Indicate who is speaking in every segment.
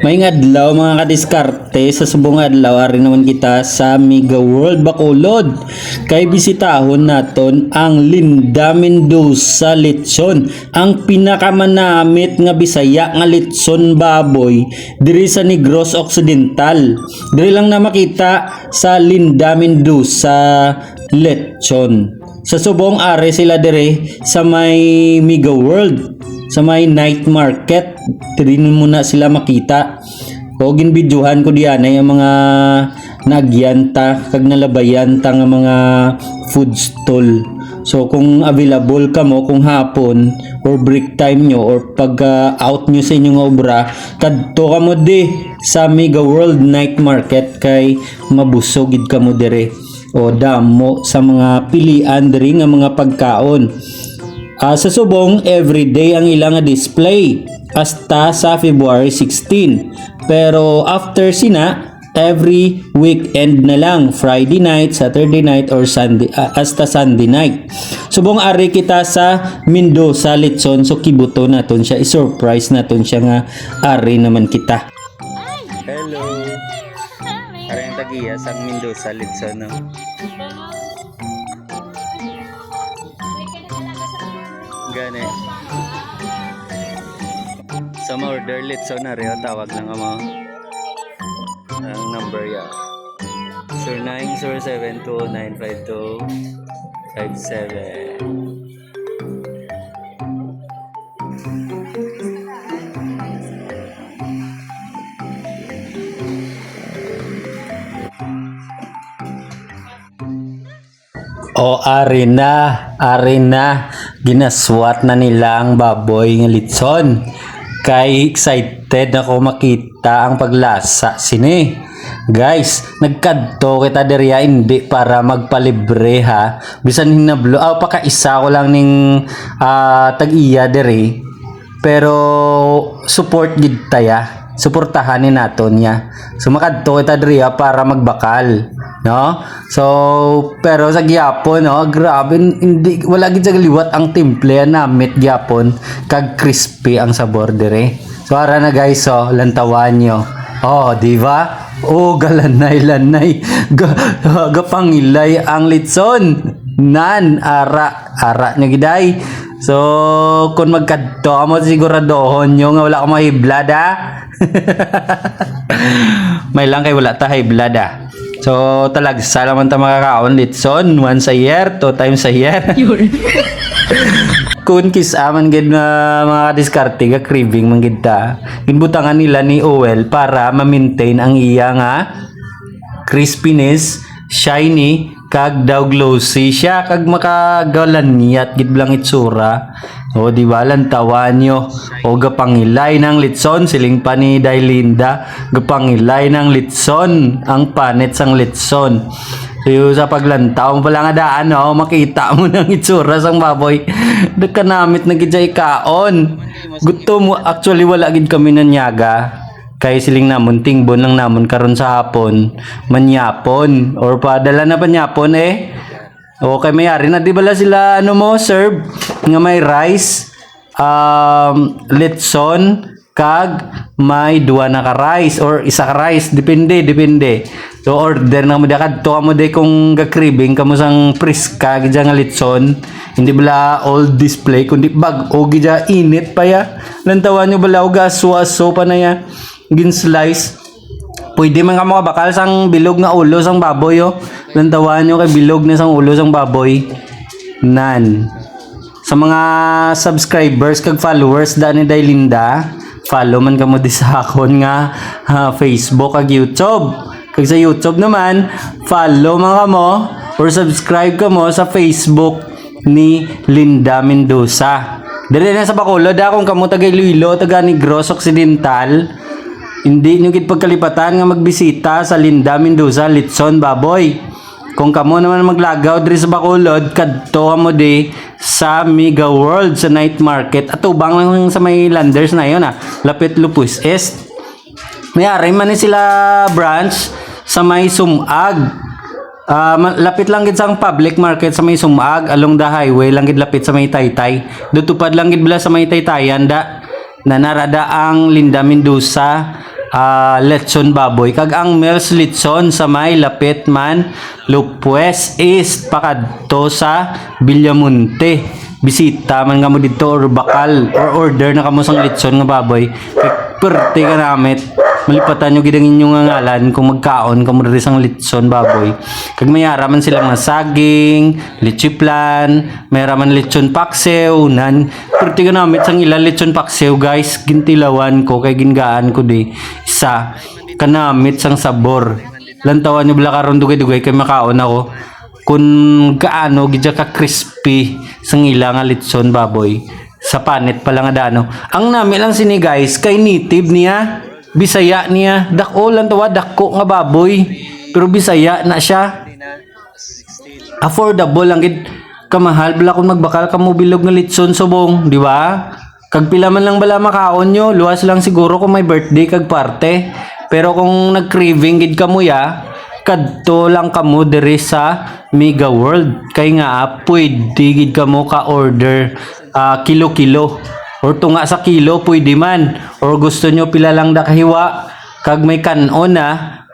Speaker 1: May adlaw mga kadiskarte sa subong adlaw ari naman kita sa Mega World Bacolod. Kay bisitahon naton ang Linda Mendoza Litson, ang pinakamanamit nga Bisaya nga litson baboy diri sa Negros Occidental. Diri lang na makita sa Linda Mendoza Litson. Sa subong ari sila dire sa may Mega World sa may night market diri mo na sila makita. O ginbidyohan ko diyan ay ang mga nagyanta kag nalabayanta nga mga food stall. So kung available ka mo kung hapon or break time nyo or pag ah, out nyo sa inyong obra kadto ka mo di sa Mega World Night Market kay mabusogid ka mo dire. O damo sa mga pilian diri nga mga pagkaon Ah, sa subong, everyday ang ilang nga display hasta sa February 16. Pero after sina, every weekend na lang, Friday night, Saturday night, or Sunday, ah, hasta Sunday night. Subong ari kita sa Mendoza Litson, so kibuto naton siya, i-surprise naton siya nga ari naman kita. Hello. Ari ang tagiya sa Mendoza Litson, no? Gani. Sa mga order Litson na rin, tawag lang mo. Ang number ya. 0907295257. O ari na, ari na, ginaswat na nila ang baboy ng litson. Kay excited ako makita ang paglasa sini. Guys, nagkadto kita diriya hindi para magpalibre ha. Bisan hinablo, aw pa isa ko lang ning ah, tag-iya diri. Pero support gid taya. Suportahan ni naton niya. So makadto kita diriya para magbakal, no? So pero sa gyapon, no, grabe hindi wala gid sa liwat ang timple namit gyapon kag crispy ang sabor dire. So ara na guys, so lantawan nyo. Oh, di ba? Oh, galanay lanay. Ga, gapangilay ang litson. Nan ara ara nya giday. So, kung magkadto mo siguradohon nyo nga wala ka high blood ha. May lang kay wala ta high blood ha. So, talag salaman ta makakaon litson once a year, two times a year. Kung kisaman gid na mga diskarte ga craving man gid ta. Ginbutangan nila ni Owel para ma-maintain ang iya nga crispiness, shiny, kag daw glossy siya kag makagalan niyat gid blang itsura. O di ba lantawan nyo o gapangilay ng litson siling pa ni Dailinda gapangilay ng litson ang panet sang litson. So sa paglantaw pala nga daan no, makita mo ng itsura sang baboy. Nagkanamit na gid jay kaon. Gusto mo actually wala gid kami nanyaga kay siling namon tingbon lang namon karon sa hapon manyapon. Or padala na panyapon eh? Okay mayari na. Di bala sila ano mo serve? Nga may rice um litson kag may duwa na ka rice or isa ka rice. Depende depende. So order na mo da kadto mo de kung gakribing kamo sang priska gidya nga litson hindi bala all display kundi bag o gidya init pa ya. Lantawan nyo bala o gaswaso pa na ya gin slice. Pwede man ka mga bakal sang bilog nga ulo sang baboy oh. Lantawan nyo kay bilog na sang ulo sang baboy. Nan. Sa mga subscribers kag followers da ni Dailinda follow man kamo di sa akon nga ha, Facebook kag YouTube. Kag sa YouTube naman follow man kamo or subscribe kamo sa Facebook ni Linda Mendoza. Dire na sa Bacolod da kung kamo taga Iloilo taga Negros Occidental hindi nyo gid pagkalipatan nga magbisita sa Linda Mendoza Litson Baboy. Kung kamo naman maglagaw diri sa Bacolod, kadto mo di sa Mega World sa night market. At ubang lang sa may landers na yun ah. Lapit Lupus East. May ari man ni sila branch sa may Sumag. Ma- lapit lang gid sa ang public market sa may Sumag along the highway lang gid lapit sa may Taytay. Dutupad lang gid bala sa may Taytayan da na narada ang Linda Mendoza ah, lechon baboy. Kag ang Mel's lechon sa may lapit man Lupwes East pakadto sa Villamonte. Bisita man kamo dito or bakal or order na kamo sang lechon nga baboy. Perte ka namit malipatan nyo gidang inyong nga ngalan kung magkaon kamo diri sang lechon baboy. Kag mayara man sila mga saging lechiplan mayara man lechon paksew nan. Perte ka namit sang ila lechon paksew guys gintilawan ko kay gingaan ko di. Isa kanamit sang sabor. Lantawan nyo bala karon dugay-dugay kay makaon ako. Kung gaano gidya ka crispy sang ila nga litson baboy. Sa panit pa lang nga dano ang nami lang sini guys kay native niya bisaya niya. Dako lang tawa dako nga baboy. Pero bisaya na siya. Affordable lang gid. Kamahal bala kung magbakal ka mo bilog nga litson subong di ba? Kag pila man lang bala makaon nyo luwas lang siguro kung may birthday kag parte. Pero kung nag-craving gid ka ya kadto lang kamo diri sa Mega World. Kay nga ah, pwede gid kamo ka order ah, kilo-kilo or tunga sa kilo pwede man. Or gusto nyo pila lang da kahiwa kag may kanon na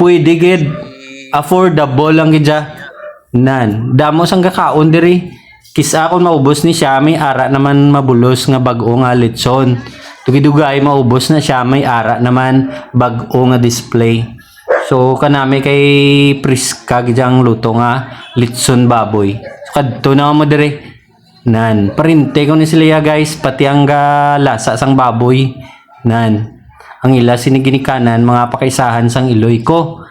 Speaker 1: pwede gid affordable lang gid nan. Damo sang kakaon diri. Kisa akong maubos ni siya may ara naman mabulos nga bag-o nga litson Dugay-dugay maubos na siya may ara naman bag-o nga display. So kanami kay Priska gidyang luto nga litson baboy. So kadto na mo dire. Nan, parinte ko ni sila guys pati ang ga lasa sang baboy. Nan. Ang ila siniginikanan mga pakaisahan sang iloy ko.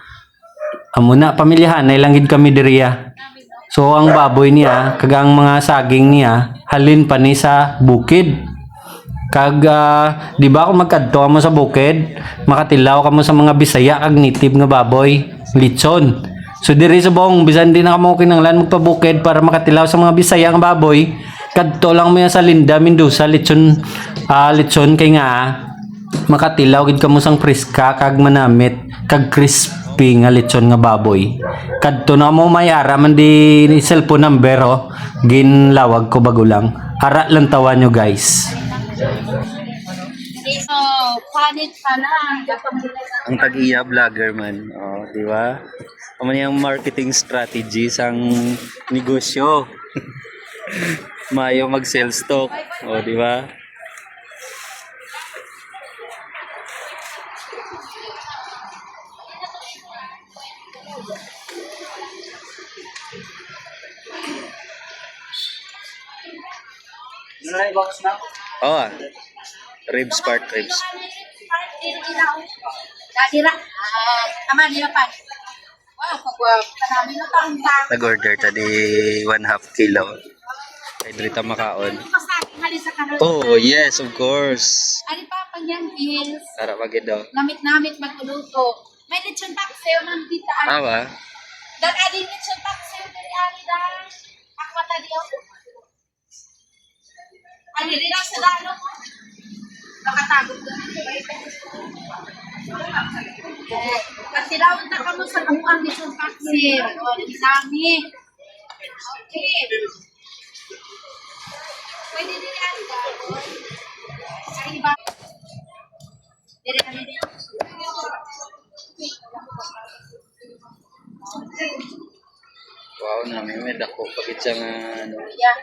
Speaker 1: Amo na pamilyahan na ilang gid kami diriya. So ang baboy niya kag ang mga saging niya halin pa ni sa bukid. Kag ah, di ba kung magkadto mo sa bukid, makatilaw ka mo sa mga Bisaya kag native nga baboy, lechon. So diri sa bong bisan di na kamo kinanglan magpabukid para makatilaw sa mga Bisaya nga baboy, kadto lang mo yan sa Linda Mendoza lechon ah lechon kay nga makatilaw gid kamo sang priska kag manamit kag crispy nga lechon nga baboy. Kadto na mo may ara man di ni cellphone number oh. Ginlawag ko bago lang. Ara lang tawa nyo guys.
Speaker 2: So, panit pa lang.
Speaker 1: ang tag-iya vlogger man. Oh, di ba? Ano yung marketing strategy sang negosyo. Mayo mag-sell stock. Oh, di ba? Oh, ah. ribs part ribs.
Speaker 2: Dadira. Ah, tama nila pa.
Speaker 1: Nag-order ta di one half kilo. Kay Drita makaon. Oh, yes, of course.
Speaker 2: Ani pa pa yan, Bills.
Speaker 1: Tara magid daw.
Speaker 2: Namit-namit magtuluto. May lechon pakseo man dita.
Speaker 1: Awa.
Speaker 2: Dan adi lechon pakseo dari ani da. Akwata di ako. Ani rin ang sa dano ko. Nakatago ko. Kasi daw na kamo sa kamuang lechon pakseo. O, nami. Okay. Pwede din yan. Ay, ba? Dire kami.
Speaker 1: Wow, namin may dako pagit siya nga ano.
Speaker 2: Yeah.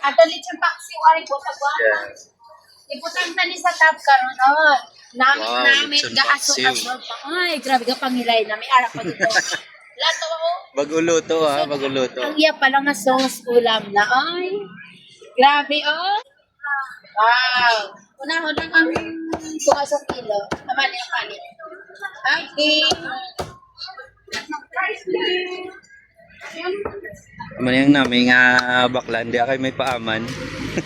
Speaker 2: Ada lechon paksi ari ko sa buwan.
Speaker 1: Yeah.
Speaker 2: Iputan ta ni sa tab karon oh. Namit
Speaker 1: Wow, lechon
Speaker 2: gaaso pa. Ay, grabe ka pangilay na may ara pa dito. Lato oh.
Speaker 1: Baguluto ha, baguluto.
Speaker 2: Ang iya pala nga sauce ulam na. Ay. Grabe oh. Wow. Una-una ang tuwa sa kilo. Tama niya palit. Okay.
Speaker 1: Man yung namin nga bakla, hindi kay may paaman.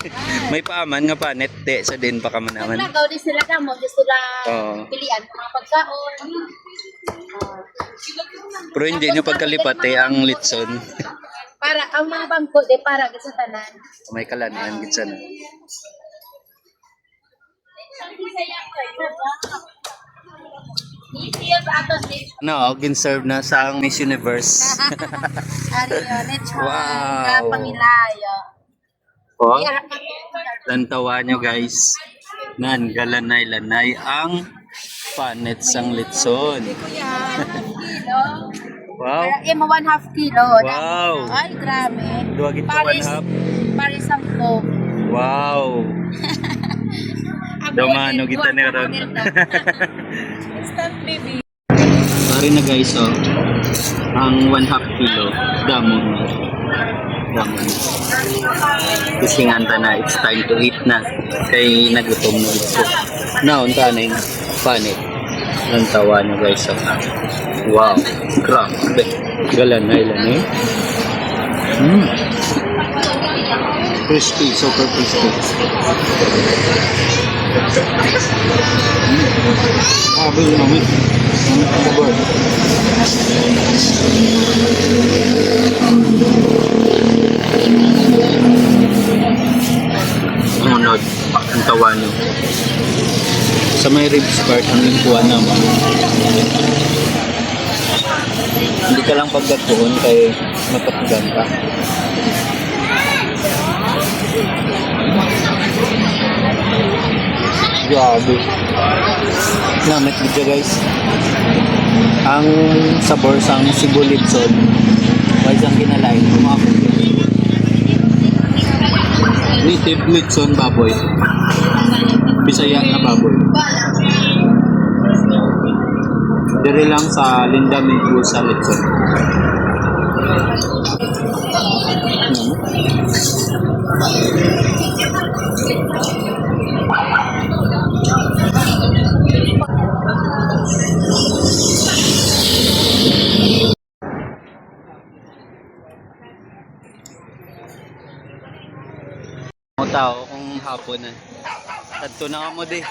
Speaker 1: may paaman nga panet, de, sa din pa ka man naman.
Speaker 2: Naglagaw din sila ka mo. Gusto sila
Speaker 1: Oo.
Speaker 2: pilian ng mga pagkaon.
Speaker 1: Pero hindi nyo pagkalipate ang litson.
Speaker 2: Para ang mga bangko de para sa tanan.
Speaker 1: may kalanan, gitsa na.
Speaker 2: Iya sa atos di.
Speaker 1: No, ginserve na sa ang Miss Universe.
Speaker 2: Ari yo, lechon.
Speaker 1: Wow.
Speaker 2: Nga ka
Speaker 1: Lantawa nyo guys. Nan, galanay-lanay ang panet sang litson. Wow.
Speaker 2: Para imo one half kilo.
Speaker 1: Wow.
Speaker 2: Ay, grabe.
Speaker 1: Duwag ito one
Speaker 2: Paris,
Speaker 1: half.
Speaker 2: Paris ang ko.
Speaker 1: Wow. Dumano kita ni Ron.
Speaker 2: Instant baby.
Speaker 1: Sorry na guys, oh. Ang one half kilo, damon. Damon. Kisinganta na, it's time to eat na. Kay nagutom na ito. Naon ka na yung panit. Ang tawa nyo guys, oh. Wow, grabe. Galan na ilan eh. Mm. Crispy, super crispy. Ah, pero namin. Namin ang sabor. Munod, ang tawa nyo. Sa may ribs part, ang lingkuan naman. Hindi ka lang pagdatuon kay mapatigan ka. Grabe. Namit dito guys. Ang sabor sang sibulitsod. Why sang kinalain kumako. Native litson baboy. Bisaya na baboy. Dire lang sa Linda Minggu sa hapon na. Tadto na mo di.